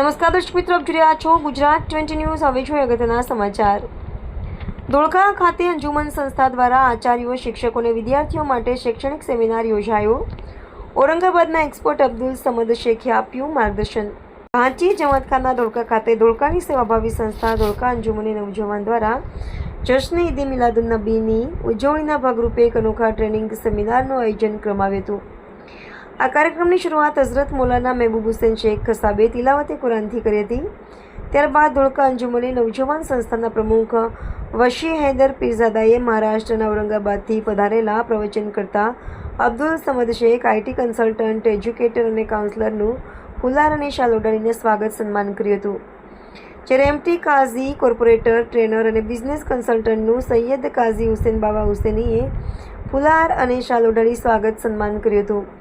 નમસ્કાર દર્શક મિત્રો, આપ જોઈ છો ગુજરાત ટ્વેન્ટી ન્યૂઝ. હવે જોઈએ અગત્યના સમાચાર. ધોળકા ખાતે અંજુમન સંસ્થા દ્વારા આચાર્યો શિક્ષકોને વિદ્યાર્થીઓ માટે શૈક્ષણિક સેમિનાર યોજાયો. ઔરંગાબાદના એક્સપર્ટ અબ્દુલ સમદ શેખે આપ્યું માર્ગદર્શન. રાંચી જમાતખાના ધોળકા ખાતે ધોળકાની સેવાભાવી સંસ્થા ધોળકા અંજુમની નવજવાન દ્વારા જશ્ન ઈદે મિલાદુન નબીની ઉજવણીના ભાગરૂપે એક અનોખા ટ્રેનિંગ સેમિનારનું આયોજન કરવામાં આવ્યું હતું. આ કાર્યક્રમની શરૂઆત હઝરત મૌલાના મહેબૂબ હુસેન શેખ ખસાબે તિલાવતે કુરાનથી કરી હતી. ત્યારબાદ ધોળકા અંજુમની નવજવાન સંસ્થાના પ્રમુખ વશી હૈદર પીરઝાદાએ મહારાષ્ટ્રના ઔરંગાબાદથી પધારેલા પ્રવચન કરતા Abdul Samad Shaikh IT consultant, educator અને કાઉન્સલરનું ફુલાર અને શાલ ઓઢાડીને સ્વાગત સન્માન કર્યું હતું. જ્યારે એમટી કાઝી કોર્પોરેટર, ટ્રેનર અને બિઝનેસ કન્સલ્ટન્ટનું સૈયદ કાઝી હુસેન બાબા હુસેનીએ ફુલાર અને શાલ સ્વાગત સન્માન કર્યું હતું.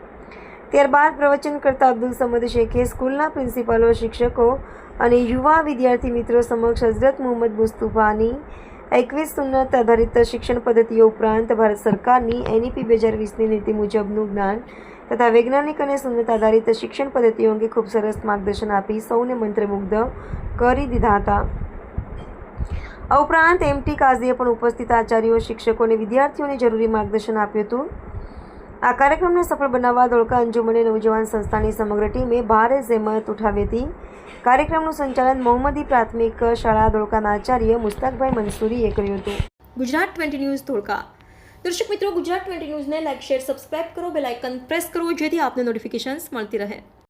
ત્યારબાદ પ્રવચન કરતા અબ્દુલ સમદ શેખે સ્કૂલના પ્રિન્સિપાલો, શિક્ષકો અને યુવા વિદ્યાર્થી મિત્રો સમક્ષ હઝરત મુહમ્મદ મુસ્તુફાની એકવીસ સુન્નત આધારિત શિક્ષણ પદ્ધતિઓ ઉપરાંત ભારત સરકારની એનઈપી બે હજાર વીસની નીતિ મુજબનું જ્ઞાન તથા વૈજ્ઞાનિક અને સુન્નત આધારિત શિક્ષણ પદ્ધતિઓ અંગે ખૂબ સરસ માર્ગદર્શન આપી સૌને મંત્રમુગ્ધ કરી દીધા હતા. આ ઉપરાંત એમટી કાઝીએ પણ ઉપસ્થિત આચાર્યો, શિક્ષકો અને વિદ્યાર્થીઓને જરૂરી માર્ગદર્શન આપ્યું હતું. આ કાર્યક્રમને સફળ બનાવવા ધોળકા અંજુમને નવજવાન સંસ્થાની સમગ્ર ટીમે ભારે જહેમત ઉઠાવી હતી. કાર્યક્રમનું સંચાલન મોહમ્મદી પ્રાથમિક શાળા ધોળકાના આચાર્ય મુસ્તાકભાઈ મંસૂરીએ કર્યું હતું. Gujarat twenty news Dholka. દર્શક મિત્રો, ગુજરાત ટ્વેન્ટી ન્યૂઝને લાઇક શેર, સબસ્ક્રાઇબ કરો, બેલ આઇકન પ્રેસ કરો, જેથી આપને નોટિફિકેશન્સ મળતી રહે.